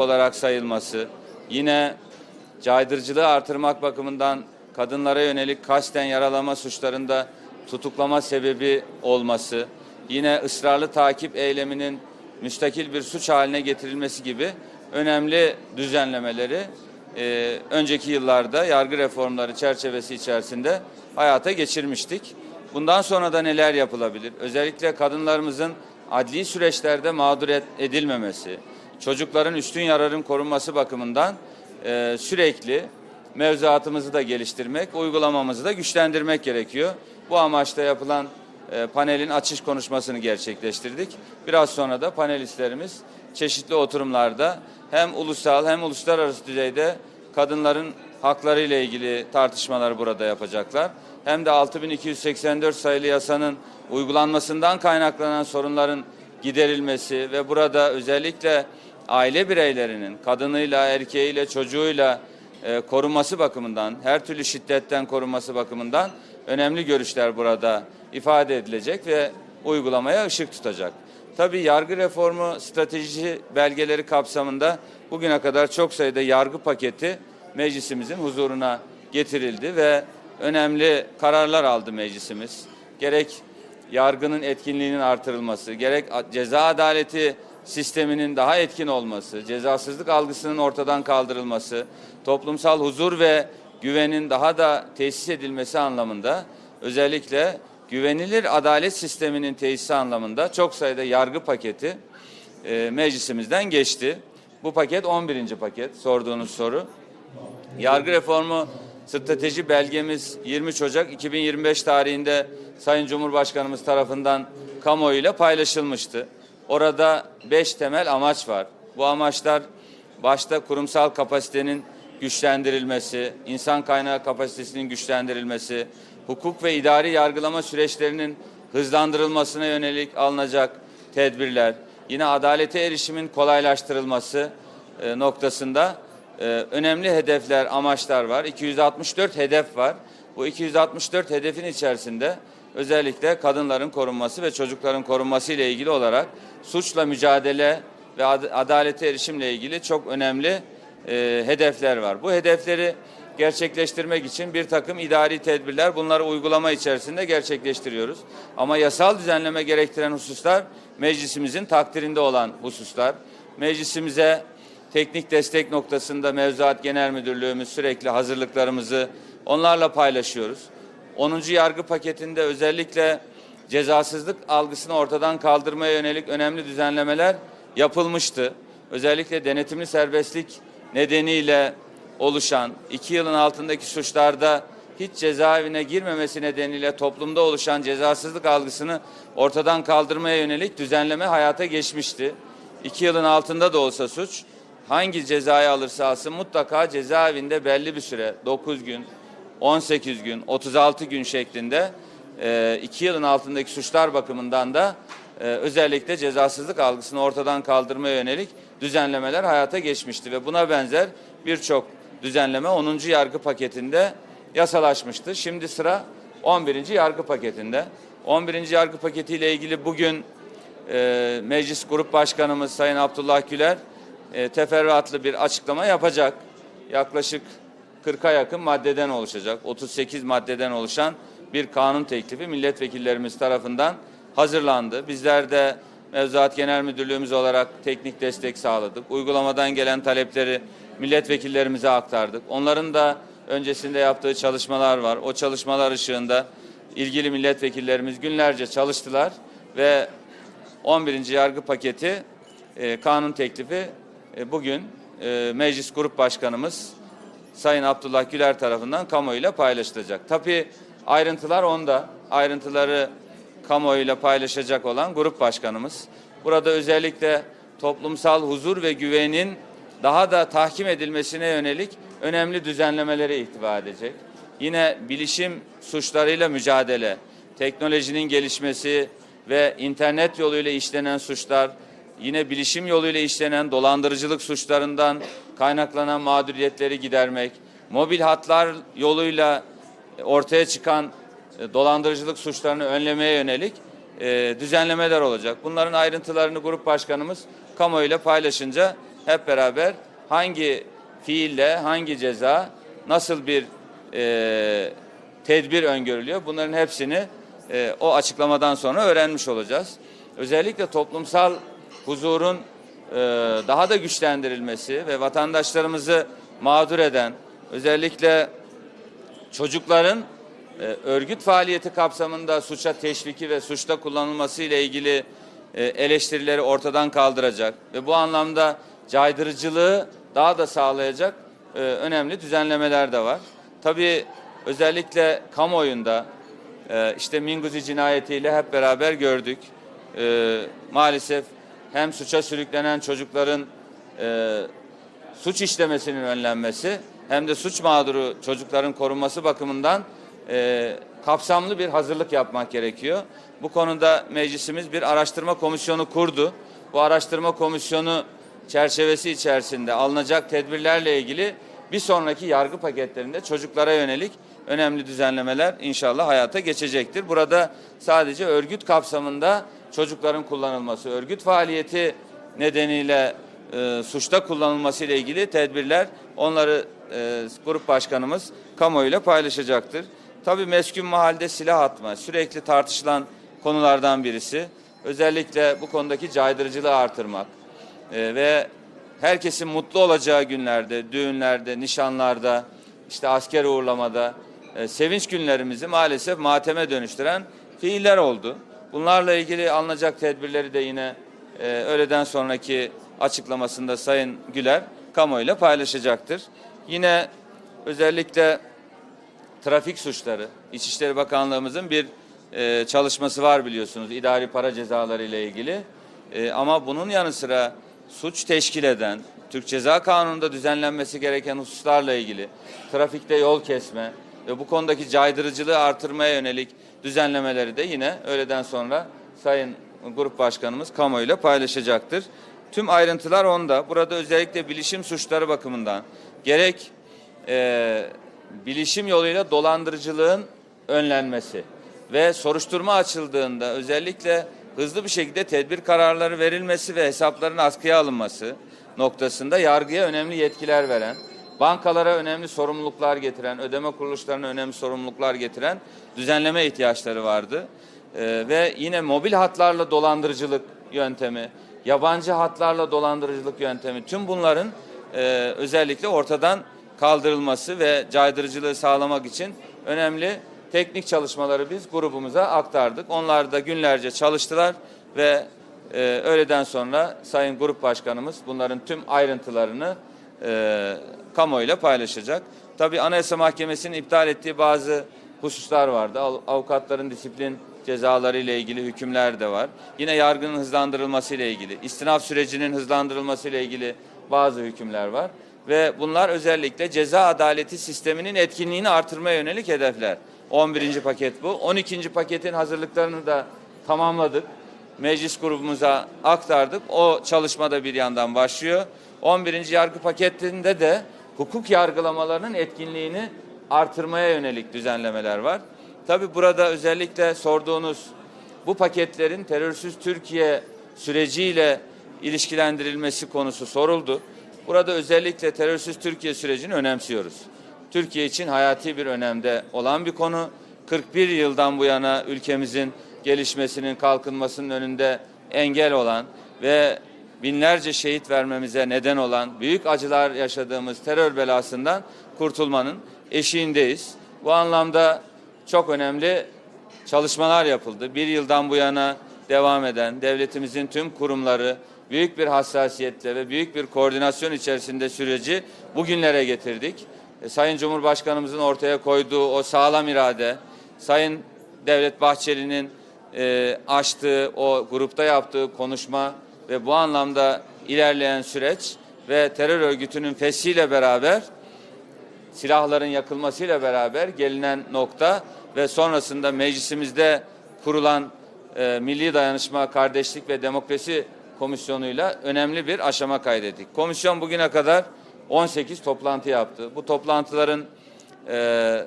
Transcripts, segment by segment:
olarak sayılması, yine caydırıcılığı artırmak bakımından kadınlara yönelik kasten yaralama suçlarında tutuklama sebebi olması, yine ısrarlı takip eyleminin müstakil bir suç haline getirilmesi gibi önemli düzenlemeleri e, önceki yıllarda yargı reformları çerçevesi içerisinde hayata geçirmiştik. Bundan sonra da neler yapılabilir? Özellikle kadınlarımızın adli süreçlerde mağdur edilmemesi, çocukların üstün yararın korunması bakımından e, sürekli mevzuatımızı da geliştirmek, uygulamamızı da güçlendirmek gerekiyor. Bu amaçla yapılan e, panelin açış konuşmasını gerçekleştirdik. Biraz sonra da panelistlerimiz çeşitli oturumlarda hem ulusal hem uluslararası düzeyde kadınların hakları ile ilgili tartışmaları burada yapacaklar. Hem de 6284 sayılı yasanın uygulanmasından kaynaklanan sorunların giderilmesi ve burada özellikle aile bireylerinin kadınıyla, erkeğiyle, çocuğuyla e, korunması bakımından, her türlü şiddetten korunması bakımından önemli görüşler burada ifade edilecek ve uygulamaya ışık tutacak. Tabii yargı reformu strateji belgeleri kapsamında bugüne kadar çok sayıda yargı paketi meclisimizin huzuruna getirildi ve önemli kararlar aldı meclisimiz. Gerek yargının etkinliğinin artırılması, gerek ceza adaleti sisteminin daha etkin olması, cezasızlık algısının ortadan kaldırılması, toplumsal huzur ve güvenin daha da tesis edilmesi anlamında özellikle güvenilir adalet sisteminin tesisi anlamında çok sayıda yargı paketi e, meclisimizden geçti. Bu paket 11. paket sorduğunuz soru. Yargı reformu strateji belgemiz 23 Ocak 2025 tarihinde Sayın Cumhurbaşkanımız tarafından kamuoyuyla paylaşılmıştı. Orada beş temel amaç var. Bu amaçlar başta kurumsal kapasitenin güçlendirilmesi, insan kaynağı kapasitesinin güçlendirilmesi, hukuk ve idari yargılama süreçlerinin hızlandırılmasına yönelik alınacak tedbirler, yine adalete erişimin kolaylaştırılması e, noktasında ee, önemli hedefler, amaçlar var. 264 hedef var. Bu 264 hedefin içerisinde özellikle kadınların korunması ve çocukların korunması ile ilgili olarak suçla mücadele ve ad- adalete erişimle ilgili çok önemli e, hedefler var. Bu hedefleri gerçekleştirmek için bir takım idari tedbirler bunları uygulama içerisinde gerçekleştiriyoruz. Ama yasal düzenleme gerektiren hususlar meclisimizin takdirinde olan hususlar. Meclisimize teknik destek noktasında Mevzuat Genel Müdürlüğümüz sürekli hazırlıklarımızı onlarla paylaşıyoruz. 10. yargı paketinde özellikle cezasızlık algısını ortadan kaldırmaya yönelik önemli düzenlemeler yapılmıştı. Özellikle denetimli serbestlik nedeniyle oluşan iki yılın altındaki suçlarda hiç cezaevine girmemesi nedeniyle toplumda oluşan cezasızlık algısını ortadan kaldırmaya yönelik düzenleme hayata geçmişti. İki yılın altında da olsa suç hangi cezayı alırsa alsın mutlaka cezaevinde belli bir süre 9 gün, 18 gün, 36 gün şeklinde e, iki yılın altındaki suçlar bakımından da e, özellikle cezasızlık algısını ortadan kaldırmaya yönelik düzenlemeler hayata geçmişti ve buna benzer birçok düzenleme 10. yargı paketinde yasalaşmıştı. Şimdi sıra 11. yargı paketinde. 11. yargı paketiyle ilgili bugün e, Meclis Grup Başkanımız Sayın Abdullah Güler e, teferruatlı bir açıklama yapacak. Yaklaşık 40'a yakın maddeden oluşacak. 38 maddeden oluşan bir kanun teklifi milletvekillerimiz tarafından hazırlandı. Bizler de Mevzuat Genel Müdürlüğümüz olarak teknik destek sağladık. Uygulamadan gelen talepleri milletvekillerimize aktardık. Onların da öncesinde yaptığı çalışmalar var. O çalışmalar ışığında ilgili milletvekillerimiz günlerce çalıştılar ve 11. yargı paketi e, kanun teklifi e, bugün e, Meclis Grup Başkanımız Sayın Abdullah Güler tarafından kamuoyuyla paylaşılacak. Tabii ayrıntılar onda. Ayrıntıları kamuoyuyla paylaşacak olan grup başkanımız. Burada özellikle toplumsal huzur ve güvenin daha da tahkim edilmesine yönelik önemli düzenlemelere ihtiva edecek. Yine bilişim suçlarıyla mücadele, teknolojinin gelişmesi ve internet yoluyla işlenen suçlar, yine bilişim yoluyla işlenen dolandırıcılık suçlarından kaynaklanan mağduriyetleri gidermek, mobil hatlar yoluyla ortaya çıkan e, dolandırıcılık suçlarını önlemeye yönelik e, düzenlemeler olacak. Bunların ayrıntılarını grup başkanımız kamuoyuyla paylaşınca hep beraber hangi fiille, hangi ceza, nasıl bir e, tedbir öngörülüyor bunların hepsini e, o açıklamadan sonra öğrenmiş olacağız. Özellikle toplumsal huzurun e, daha da güçlendirilmesi ve vatandaşlarımızı mağdur eden özellikle çocukların e, örgüt faaliyeti kapsamında suça teşviki ve suçta kullanılması ile ilgili e, eleştirileri ortadan kaldıracak ve bu anlamda caydırıcılığı daha da sağlayacak e, önemli düzenlemeler de var. Tabii özellikle kamuoyunda e, işte Minguzi cinayetiyle hep beraber gördük. E, maalesef hem suça sürüklenen çocukların e, suç işlemesinin önlenmesi hem de suç mağduru çocukların korunması bakımından e, kapsamlı bir hazırlık yapmak gerekiyor. Bu konuda meclisimiz bir araştırma komisyonu kurdu. Bu araştırma komisyonu çerçevesi içerisinde alınacak tedbirlerle ilgili bir sonraki yargı paketlerinde çocuklara yönelik önemli düzenlemeler inşallah hayata geçecektir. Burada sadece örgüt kapsamında çocukların kullanılması, örgüt faaliyeti nedeniyle e, suçta kullanılması ile ilgili tedbirler onları e, grup başkanımız kamuoyuyla paylaşacaktır. Tabii meskun mahalde silah atma sürekli tartışılan konulardan birisi. Özellikle bu konudaki caydırıcılığı artırmak e, ve herkesin mutlu olacağı günlerde, düğünlerde, nişanlarda, işte asker uğurlamada e, sevinç günlerimizi maalesef mateme dönüştüren fiiller oldu. Bunlarla ilgili alınacak tedbirleri de yine e, öğleden sonraki açıklamasında Sayın Güler kamuoyuyla paylaşacaktır. Yine özellikle trafik suçları, İçişleri Bakanlığımızın bir e, çalışması var biliyorsunuz idari para cezaları ile ilgili. E, ama bunun yanı sıra suç teşkil eden, Türk Ceza Kanunu'nda düzenlenmesi gereken hususlarla ilgili trafikte yol kesme ve bu konudaki caydırıcılığı artırmaya yönelik düzenlemeleri de yine öğleden sonra Sayın Grup Başkanımız kamuoyuyla paylaşacaktır. Tüm ayrıntılar onda. Burada özellikle bilişim suçları bakımından gerek e, bilişim yoluyla dolandırıcılığın önlenmesi ve soruşturma açıldığında özellikle hızlı bir şekilde tedbir kararları verilmesi ve hesapların askıya alınması noktasında yargıya önemli yetkiler veren, bankalara önemli sorumluluklar getiren, ödeme kuruluşlarına önemli sorumluluklar getiren düzenleme ihtiyaçları vardı. Ee, ve yine mobil hatlarla dolandırıcılık yöntemi, yabancı hatlarla dolandırıcılık yöntemi tüm bunların e, özellikle ortadan kaldırılması ve caydırıcılığı sağlamak için önemli teknik çalışmaları biz grubumuza aktardık. Onlar da günlerce çalıştılar ve e, öğleden sonra Sayın Grup Başkanımız bunların tüm ayrıntılarını e, kamuoyuyla paylaşacak. Tabii Anayasa Mahkemesi'nin iptal ettiği bazı hususlar vardı. Av- Avukatların disiplin cezaları ile ilgili hükümler de var. Yine yargının hızlandırılması ile ilgili, istinaf sürecinin hızlandırılması ile ilgili bazı hükümler var. Ve bunlar özellikle ceza adaleti sisteminin etkinliğini artırmaya yönelik hedefler. 11. paket bu. 12. paketin hazırlıklarını da tamamladık. Meclis grubumuza aktardık. O çalışmada bir yandan başlıyor. 11. yargı paketinde de hukuk yargılamalarının etkinliğini artırmaya yönelik düzenlemeler var. Tabi burada özellikle sorduğunuz bu paketlerin terörsüz Türkiye süreciyle ilişkilendirilmesi konusu soruldu. Burada özellikle terörsüz Türkiye sürecini önemsiyoruz. Türkiye için hayati bir önemde olan bir konu. 41 yıldan bu yana ülkemizin gelişmesinin, kalkınmasının önünde engel olan ve binlerce şehit vermemize neden olan, büyük acılar yaşadığımız terör belasından kurtulmanın eşiğindeyiz. Bu anlamda çok önemli çalışmalar yapıldı. Bir yıldan bu yana devam eden devletimizin tüm kurumları büyük bir hassasiyetle ve büyük bir koordinasyon içerisinde süreci bugünlere getirdik. E, Sayın Cumhurbaşkanımızın ortaya koyduğu o sağlam irade, Sayın Devlet Bahçeli'nin e, açtığı o grupta yaptığı konuşma ve bu anlamda ilerleyen süreç ve terör örgütünün fesiyle beraber silahların yakılmasıyla beraber gelinen nokta ve sonrasında meclisimizde kurulan e, Milli Dayanışma, Kardeşlik ve Demokrasi Komisyonu'yla önemli bir aşama kaydettik. Komisyon bugüne kadar 18 toplantı yaptı. Bu toplantıların e,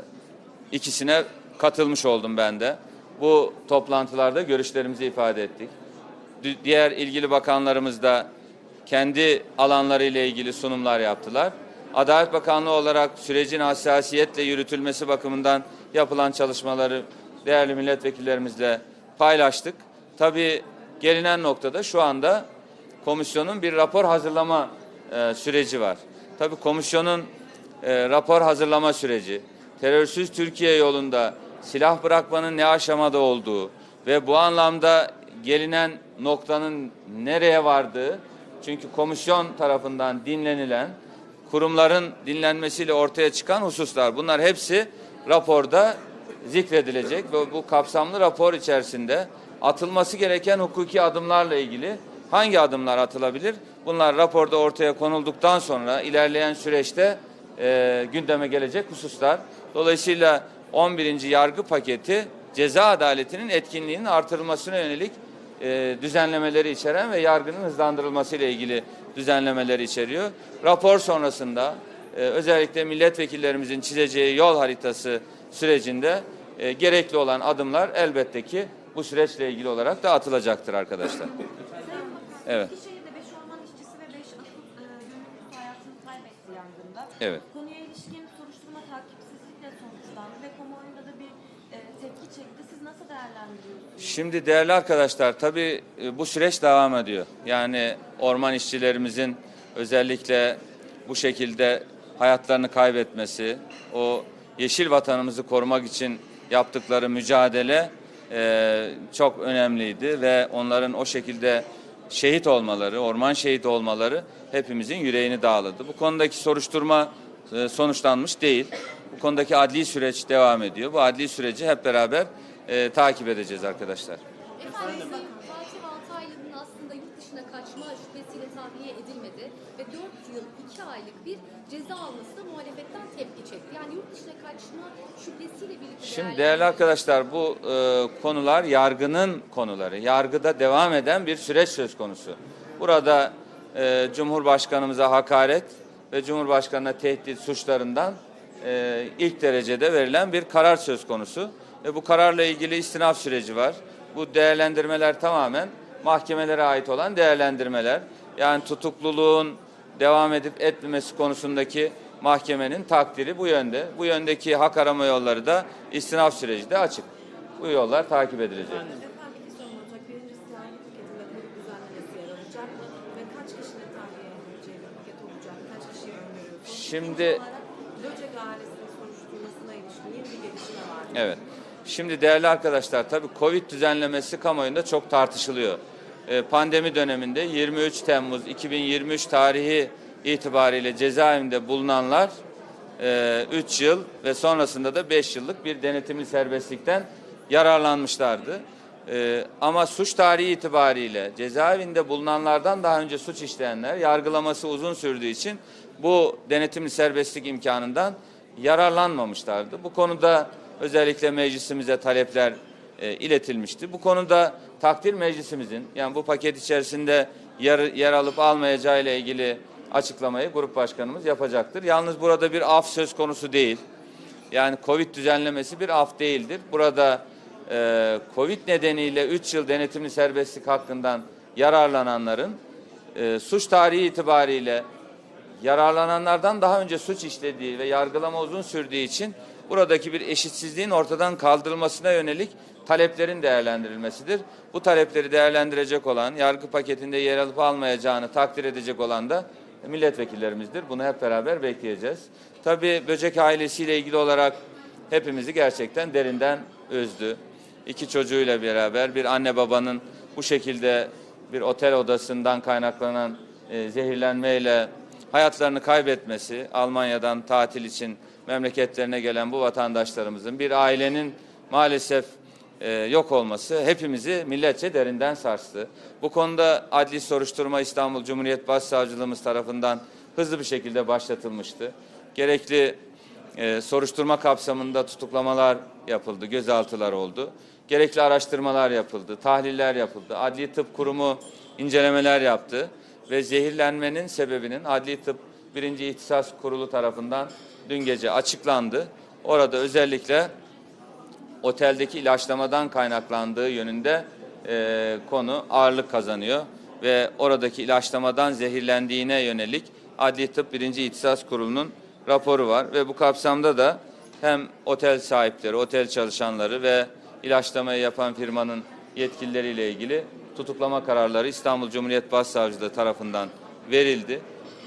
ikisine katılmış oldum ben de. Bu toplantılarda görüşlerimizi ifade ettik. Di- Diğer ilgili bakanlarımız da kendi alanları ile ilgili sunumlar yaptılar. Adalet Bakanlığı olarak sürecin hassasiyetle yürütülmesi bakımından yapılan çalışmaları değerli milletvekillerimizle paylaştık. Tabii gelinen noktada şu anda komisyonun bir rapor hazırlama e, süreci var. Tabii komisyonun e, rapor hazırlama süreci, terörsüz Türkiye yolunda silah bırakmanın ne aşamada olduğu ve bu anlamda gelinen noktanın nereye vardığı, çünkü komisyon tarafından dinlenilen, kurumların dinlenmesiyle ortaya çıkan hususlar. Bunlar hepsi raporda zikredilecek ve bu kapsamlı rapor içerisinde atılması gereken hukuki adımlarla ilgili hangi adımlar atılabilir? Bunlar raporda ortaya konulduktan sonra ilerleyen süreçte e, gündeme gelecek hususlar. Dolayısıyla 11. yargı paketi ceza adaletinin etkinliğinin artırılmasına yönelik e, düzenlemeleri içeren ve yargının hızlandırılması ile ilgili düzenlemeleri içeriyor. Rapor sonrasında e, özellikle milletvekillerimizin çizeceği yol haritası sürecinde e, gerekli olan adımlar elbette ki bu süreçle ilgili olarak da atılacaktır arkadaşlar. Evet. Eskişehir'de 5 orman işçisi ve 5 akıl e, gönüllüsü hayatını kaybetti yangında. Evet. Konuya ilişkin soruşturma takipsizlikle sonuçlandı ve kamuoyunda da bir e, tepki çekti. Siz nasıl değerlendiriyorsunuz? Şimdi değerli arkadaşlar tabii e, bu süreç devam ediyor. Yani orman işçilerimizin özellikle bu şekilde hayatlarını kaybetmesi, o yeşil vatanımızı korumak için yaptıkları mücadele e, çok önemliydi ve onların o şekilde şehit olmaları, orman şehit olmaları hepimizin yüreğini dağladı. Bu konudaki soruşturma e, sonuçlanmış değil. Bu konudaki adli süreç devam ediyor. Bu adli süreci hep beraber e, takip edeceğiz arkadaşlar. Efendim, Fatih Altaylı'nın aslında yurt dışına kaçma şüphesiyle tahliye edilmedi ve 4 yıl 2 aylık bir ceza almasına muhalefetten tepki çekti. Yani yurt dışına kaçma şüphesiyle birlikte Şimdi değerli arkadaşlar bu e, konular yargının konuları. Yargıda devam eden bir süreç söz konusu. Burada e, Cumhurbaşkanımıza hakaret ve Cumhurbaşkanına tehdit suçlarından e, ilk derecede verilen bir karar söz konusu. Ve bu kararla ilgili istinaf süreci var. Bu değerlendirmeler tamamen mahkemelere ait olan değerlendirmeler. Yani tutukluluğun devam edip etmemesi konusundaki mahkemenin takdiri bu yönde. Bu yöndeki hak arama yolları da istinaf süreci de açık. Bu yollar takip edilecek. Efendim? Şimdi-. Evet. Şimdi değerli arkadaşlar tabii Covid düzenlemesi kamuoyunda çok tartışılıyor. Ee, pandemi döneminde 23 Temmuz 2023 tarihi itibariyle cezaevinde bulunanlar 3 yıl ve sonrasında da 5 yıllık bir denetimli serbestlikten yararlanmışlardı. Ee, ama suç tarihi itibariyle cezaevinde bulunanlardan daha önce suç işleyenler yargılaması uzun sürdüğü için bu denetimli serbestlik imkanından yararlanmamışlardı. Bu konuda özellikle meclisimize talepler e, iletilmişti. Bu konuda takdir meclisimizin yani bu paket içerisinde yer, yer alıp almayacağı ile ilgili açıklamayı grup başkanımız yapacaktır. Yalnız burada bir af söz konusu değil. Yani Covid düzenlemesi bir af değildir. Burada e, Covid nedeniyle 3 yıl denetimli serbestlik hakkından yararlananların e, suç tarihi itibariyle yararlananlardan daha önce suç işlediği ve yargılama uzun sürdüğü için buradaki bir eşitsizliğin ortadan kaldırılmasına yönelik taleplerin değerlendirilmesidir. Bu talepleri değerlendirecek olan, yargı paketinde yer alıp almayacağını takdir edecek olan da milletvekillerimizdir. Bunu hep beraber bekleyeceğiz. Tabii böcek ailesiyle ilgili olarak hepimizi gerçekten derinden üzdü. İki çocuğuyla beraber bir anne babanın bu şekilde bir otel odasından kaynaklanan e, zehirlenmeyle hayatlarını kaybetmesi, Almanya'dan tatil için memleketlerine gelen bu vatandaşlarımızın bir ailenin maalesef e, yok olması hepimizi milletçe derinden sarstı. Bu konuda adli soruşturma İstanbul Cumhuriyet Başsavcılığımız tarafından hızlı bir şekilde başlatılmıştı. Gerekli e, soruşturma kapsamında tutuklamalar yapıldı, gözaltılar oldu. Gerekli araştırmalar yapıldı, tahliller yapıldı. Adli Tıp Kurumu incelemeler yaptı ve zehirlenmenin sebebinin Adli Tıp 1. İhtisas Kurulu tarafından dün gece açıklandı. Orada özellikle oteldeki ilaçlamadan kaynaklandığı yönünde e, konu ağırlık kazanıyor. ve oradaki ilaçlamadan zehirlendiğine yönelik Adli Tıp 1. İhtisas Kurulu'nun raporu var ve bu kapsamda da hem otel sahipleri, otel çalışanları ve ilaçlamayı yapan firmanın yetkilileriyle ilgili tutuklama kararları İstanbul Cumhuriyet Başsavcılığı tarafından verildi.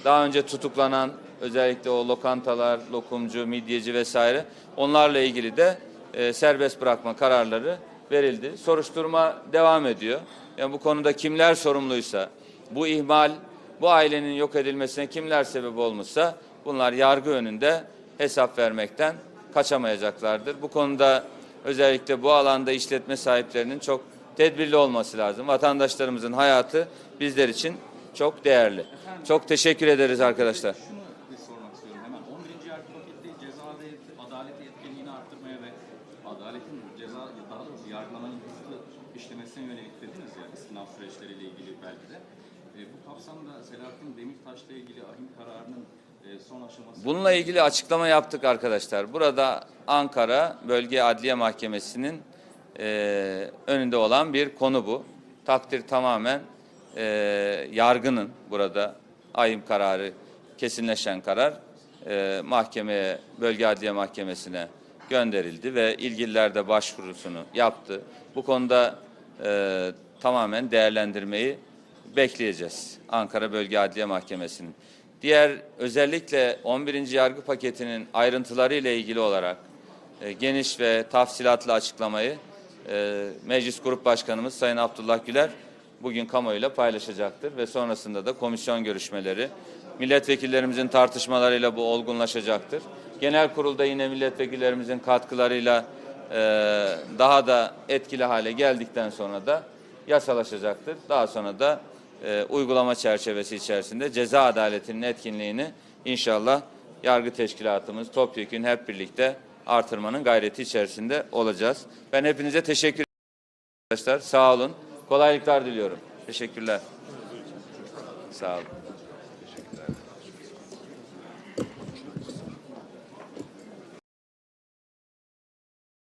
Daha önce tutuklanan özellikle o lokantalar, lokumcu, midyeci vesaire onlarla ilgili de e, serbest bırakma kararları verildi. Soruşturma devam ediyor. Yani bu konuda kimler sorumluysa, bu ihmal, bu ailenin yok edilmesine kimler sebep olmuşsa bunlar yargı önünde hesap vermekten kaçamayacaklardır. Bu konuda özellikle bu alanda işletme sahiplerinin çok tedbirli olması lazım. Vatandaşlarımızın hayatı bizler için çok değerli. Çok teşekkür ederiz arkadaşlar. Şunu bir sormak istiyorum hemen. 11. yargı paketi ceza adalet, adalet etkinliğini arttırmaya ve adaletin ceza daha doğrusu yargılamanın hızlı işlemesine yönelik dediniz ya istinaf süreçleriyle ilgili belki de. E, bu kapsamda Selahattin Demirtaş'la ilgili ahim kararının e, son aşaması Bununla ilgili açıklama yaptık arkadaşlar. Burada Ankara Bölge Adliye Mahkemesi'nin e, önünde olan bir konu bu. Takdir tamamen e, yargının burada ayım kararı kesinleşen karar e, mahkemeye, Bölge Adliye Mahkemesi'ne gönderildi ve ilgililer de başvurusunu yaptı. Bu konuda e, tamamen değerlendirmeyi bekleyeceğiz Ankara Bölge Adliye Mahkemesi'nin. Diğer özellikle 11. yargı paketinin ayrıntıları ile ilgili olarak e, geniş ve tafsilatlı açıklamayı e, Meclis Grup Başkanımız Sayın Abdullah Güler bugün kamuoyuyla paylaşacaktır ve sonrasında da komisyon görüşmeleri milletvekillerimizin tartışmalarıyla bu olgunlaşacaktır. Genel kurulda yine milletvekillerimizin katkılarıyla daha da etkili hale geldikten sonra da yasalaşacaktır. Daha sonra da e, uygulama çerçevesi içerisinde ceza adaletinin etkinliğini inşallah yargı teşkilatımız topyekün hep birlikte artırmanın gayreti içerisinde olacağız. Ben hepinize teşekkür ederim arkadaşlar. Sağ olun. Kolaylıklar diliyorum. Teşekkürler. Sağ olun.